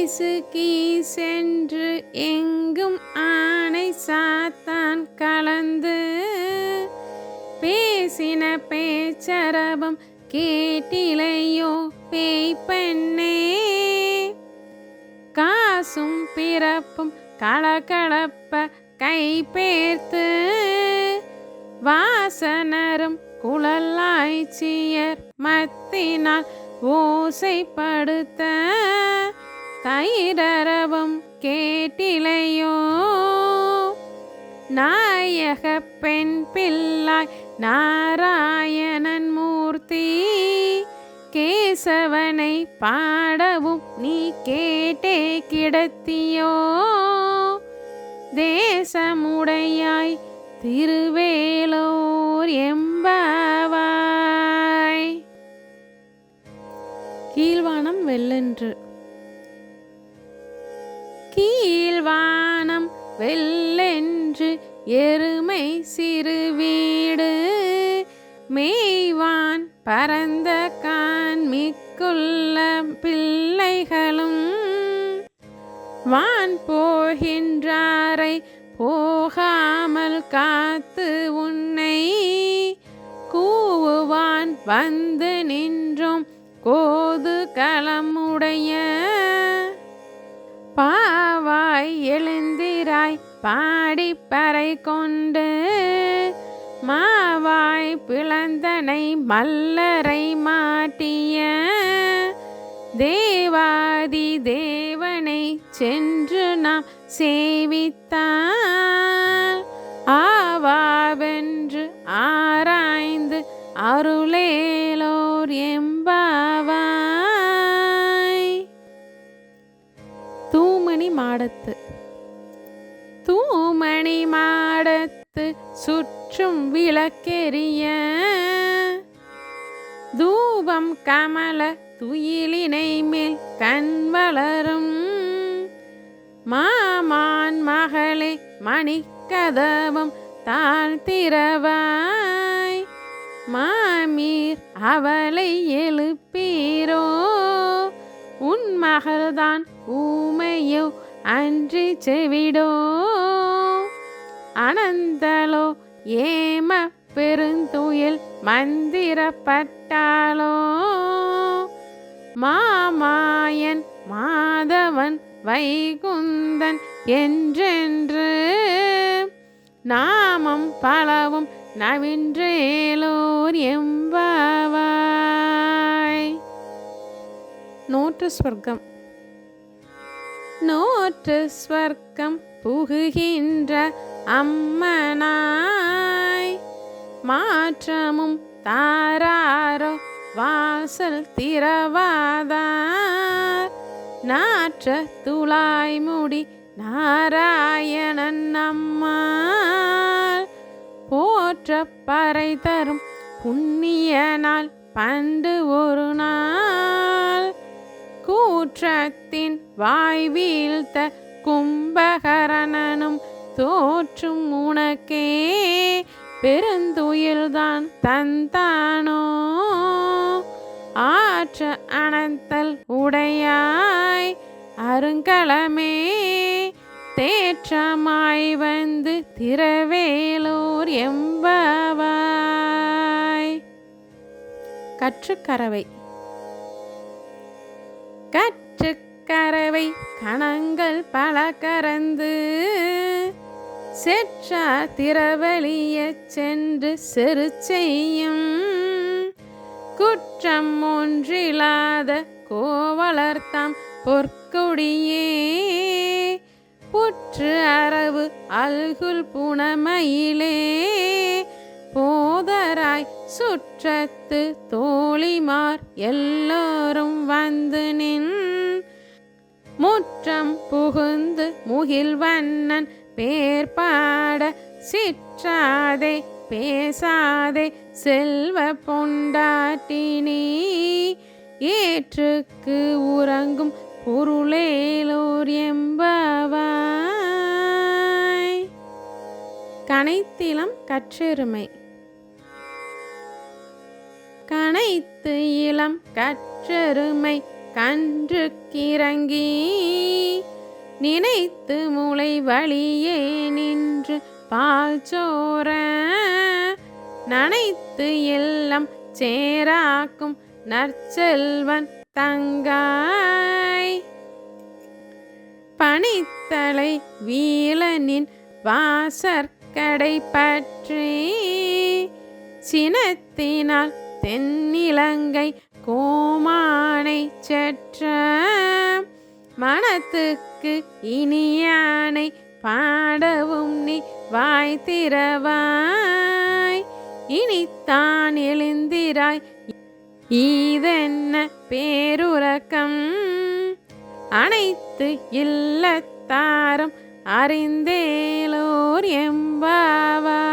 கீசு சென்று எங்கும் ஆனை சாத்தான் கலந்து பேசின பேச்சரபம் கேட்டிலையோ பேய் பெண்ணே காசும் பிறப்பும் கலகலப்ப கைபேர்த்து வாசனரும் குழலாய்ச்சியர் மத்தினால் ஓசைப்படுத்த தைரரவும் கேட்டிலையோ? நாயக பெண் பிள்ளாய் நாராயணன் மூர்த்தி கேசவனை பாடவும் நீ கேட்டே கிடத்தியோ? தேசமுடையாய் திருவேலோர் எம்பாவாய். கீழ்வானம் வெள்ளென்று. வானம் வெள்ளென்று எருமை சிறு வீடு. மேய்வான் பரந்த கான்மிக்குள்ள பிள்ளைகளும். வான் போகின்றாரை போகாமல் காத்து உன்னை. கூவுவான் வந்து நின்றும் கோது களமுடைய பாடிப்பறை கொண்டு மாவாய் பிளந்தனை மல்லரை மாட்டிய தேவாதி தேவனை சென்று நாம் சேவித்தால் ஆவாவென்று ஆராய்ந்து அருளேலோர் எம்பாவாய். தூமணி மாடத்து. தூமணி மாடத்து சுற்றும் விளக்கெரிய தூபம் கமல துயிலினை மேல் கண் வளரும். மாமான் மகளே மணிக்கதவம் தாழ்த்திரவாய் மாமீர் அவளை எழுப்பீரோ? உன் மகள்தான் ஊமையோ அன்றி செவிடோ? அனந்தலோ ஏம பெருந்துயில் மந்திரப்பட்டாளோ? மாமாயன் மாதவன் வைகுந்தன் என்றென்று நாமம் பலவும் நவின்றேலோர் எம்பாவாய். நூற்று ஸ்வர்க்கம். நோற்று ஸ்வர்க்கம் புகுகின்ற அம்மனாய். மாற்றமும் தாராரோ வாசல் திரவாதார் நாற்ற துளாய் முடி நாராயணன் அம்மாள். போற்ற பறை தரும் புண்ணிய நாள் பண்டு ஒரு நாள். கூற்றத்தின் வாய் வீழ்த்த கும்பகரணனும் தோற்றும் உனக்கே. பெருந்துயில்தான் தந்தானோ? ஆற்ற அனந்தல் உடையாய் அருங்கலமே. தேற்றமாய் வந்து திரவேலூர் எம்பவாய். கற்றுக்கரவை. கற்றுக்கரவை கணங்கள் பல கறந்து செற்றா திரவழிய சென்று செரு செய்யும். குற்றம் ஒன்றில்லாத கோவலர்த்தாம் பொற்கொடியே. புற்று அரவு அல்குல் புனமயிலே. சுற்றத்து தோழிமார் எல்லோரும் வந்து நின். முற்றம் புகுந்து முகில் வண்ணன் பேர் பாட சிற்றாதே பேசாதே செல்வ பொண்டாட்டினி. ஏற்றுக்கு உறங்கும் பொருளேலோர் என்பவாய். கனைத்திலம் கற்றெருமை. கனைத்து இளம் கற்றெருமை கன்றுக்கிறங்கி நினைத்து மூளை வழியே நின்று பால் சோர நனைத்து எல்லாம் சேராக்கும் நற்செல்வன் தங்காய். பனித்தலை வீலனின் வாசற்கடை பற்றி சினத்தினால் தென்னிலங்கை கோமானை செற்ற மனத்துக்கு இனியானை பாடவும் நீ வாய் திறவாய். இனித்தான் எழுந்திராய். ஈதென்ன பேருறக்கம்? அனைத்து இல்லத்தாரும் எம்பாவா